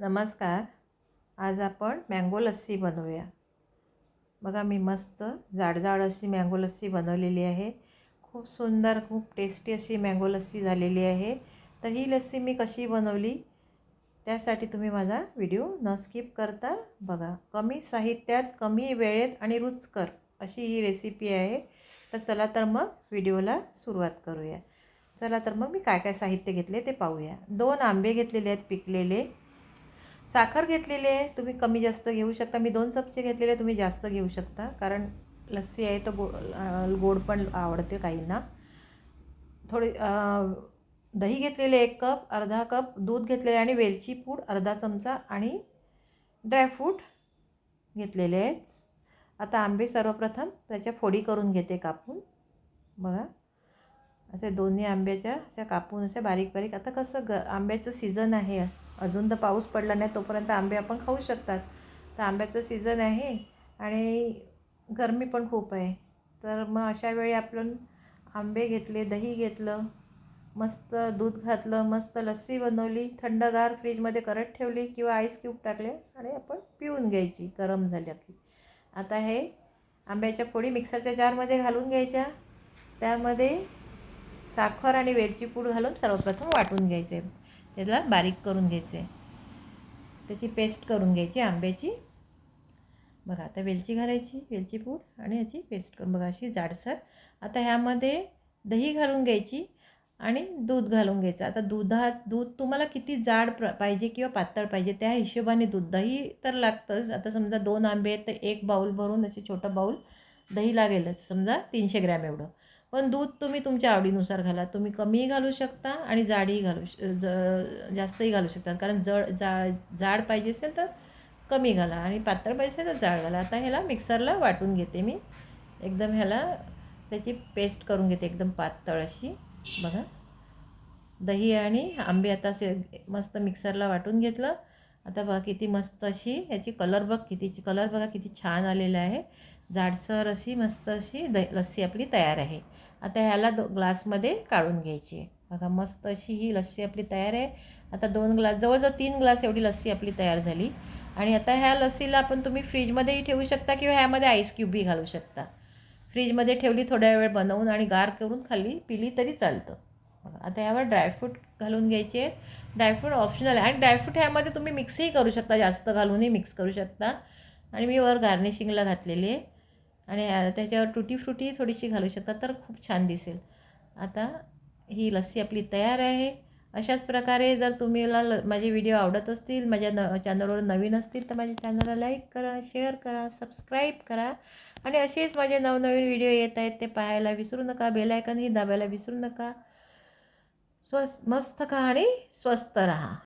नमस्कार. आज आपण मँगो लस्सी बनवूया. बघा मी मस्त जाडजाड अशी मँगो लस्सी बनवलेली आहे. खूप सुंदर खूप टेस्टी अशी मँगो लस्सी झालेली आहे. तर ही लस्सी मी कशी बनवली? त्यासाठी तुम्ही माझा व्हिडिओ न स्किप करता बघा. कमी साहित्यात कमी वेळेत आणि रुचकर अशी ही रेसिपी आहे. तर चला तर मग व्हिडिओला सुरुवात करूया. चला तर मग मी काय काय साहित्य घेतले ते पाहूया. दोन आंबे घेतलेले आहेत पिकलेले. साखर घेतलेली आहे तुम्ही कमी जास्त घेऊ शकता. मी दोन चमचे घेतलेले तुम्ही जास्त घेऊ शकता. कारण लस्सी आहे तर गो गोड पण आवडते काहींना. थोडी दही घेतलेले एक कप अर्धा कप दूध घेतलेले आणि वेलची पूड अर्धा चमचा आणि ड्रायफ्रूट घेतलेले आहेत. आता आंबे सर्वप्रथम त्याच्या फोडी करून घेते कापून. बघा. असे दोन्ही आंब्याच्या अशा कापून अशा बारीक बारीक आता कसं ग आंब्याचं सीझन आहे. अजून तर पाऊस पडला नाही तोपर्यंत आंबे आपण खाऊ शकतात. तर आंब्याचं सीझन आहे आणि गरमी पण खूप आहे. तर मग अशा वेळी आपण आंबे घेतले दही घेतलं मस्त दूध घातलं मस्त लस्सी बनवली थंडगार फ्रीजमध्ये करत ठेवली किंवा आईस क्यूब टाकले आणि आपण पिऊन घ्यायची गरम झाल्या की आता हे आंब्याच्या फोडी मिक्सरच्या जारमध्ये घालून घ्यायच्या. त्यामध्ये साखर आणि वेलची पूड घालून सर्वप्रथम वाटून घ्यायचे. त्याला बारीक करून घ्यायचे. त्याची पेस्ट करून घ्यायची आंब्याची. बघा आता वेलची घालायची वेलची पूड आणि याची पेस्ट करून. बघा अशी जाडसर. आता ह्यामध्ये दही घालून घ्यायची आणि दूध घालून घ्यायचं. आता दुधात दूध तुम्हाला किती जाड प्र पाहिजे किंवा पातळ पाहिजे त्या हिशोबाने दूध. दही तर लागतंच. आता समजा दोन आंबे आहेत तर एक बाऊल भरून असे छोटं बाऊल दही लागेलच. समजा तीनशे ग्रॅम एवढं. पण दूध तुम्ही तुमच्या आवडीनुसार घाला. तुम्ही कमीही घालू शकता आणि जाडही घालू श ज जास्तही घालू शकता. कारण जड जा जाड पाहिजे असेल तर कमी घाला आणि पातळ पाहिजे असेल तर जाड घाला. आता ह्याला मिक्सरला वाटून घेते मी. एकदम ह्याला त्याची पेस्ट करून घेते एकदम पातळ अशी. बघा. दही आणि आंबे आता असे मस्त मिक्सरला वाटून घेतलं. आता बघा किती मस्त अशी ह्याची कलर बघ कितीची कलर बघा किती छान आलेला आहे. जाडसर अशी मस्त अशी द लस्सी आपली तयार आहे. आता ह्याला दो ग्लासमध्ये काढून घ्यायची आहे. बघा मस्त अशी ही लस्सी आपली तयार आहे. आता दोन ग्लास जवळजवळ तीन ग्लास एवढी लस्सी आपली तयार झाली. आणि आता ह्या लस्सीला आपण तुम्ही फ्रीजमध्येही ठेवू शकता किंवा ह्यामध्ये आईस क्यूबही घालू शकता. फ्रीजमध्ये ठेवली थोड्या वेळ बनवून आणि गार करून खाली पिली तरी चालतं. बघा आता यावर ड्रायफ्रूट घालून घ्यायचे ड्रायफ्रूट ऑप्शनल आहे. आणि ड्रायफ्रूट ह्यामध्ये तुम्ही मिक्सही करू शकता. जास्त घालूनही मिक्स करू शकता. आणि मी वर गार्निशिंगला घातलेली आहे. आणि त्याच्यावर टुटी फ्रुटी थोडीशी घालू शकता तर खूप छान दिसेल. आता ही लस्सी आपली तयार आहे. अशाच प्रकारे जर तुम्हाला ल माझे व्हिडिओ आवडत असतील माझ्या न चॅनलवर नवीन असतील तर माझ्या चॅनलला लाईक करा शेअर करा सबस्क्राईब करा. आणि असेच माझे नवनवीन व्हिडिओ येत आहेत ते पाहायला विसरू नका बेलायकनही दाबायला विसरू नका. स्वस् मस्त खा आणि स्वस्त राहा.